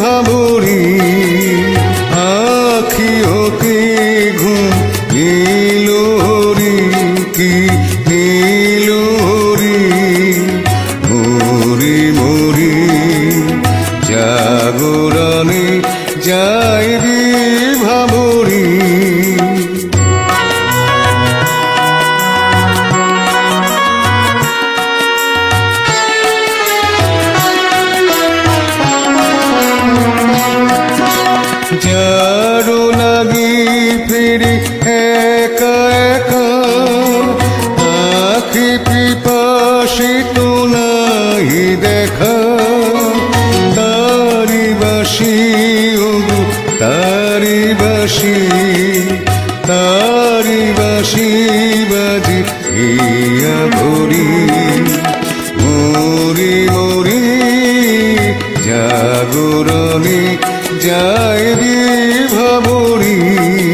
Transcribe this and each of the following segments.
ভাবরি আখি ওকে ঘুম নীলোরি কি নীলোরি মরি মরি জাগরণে যাই বাসি তারি বাসি বাজি ইয়া ভরি মরি মরি জাগরণে যায় রে ভাবরি।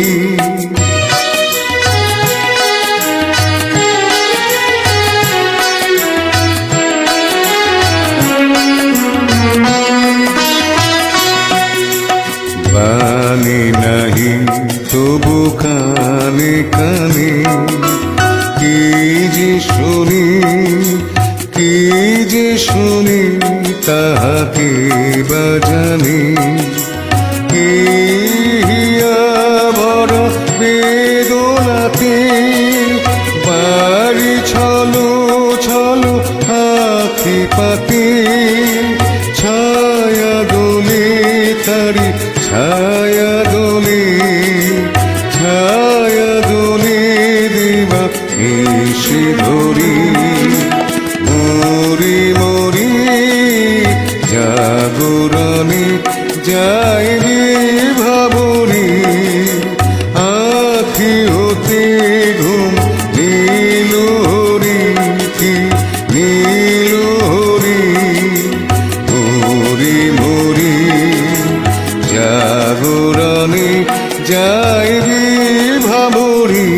তবু কানে কানে কি যে শুনি কি যে শুনি তাহাকে বাজানি হিয়া ধরি মরি মরি, জাগরণে যাই ভাবরি আখি হতে ঘুম নীল হরি কি নীল হরি, মরি মরি, জাগরণে যাই ভাবরি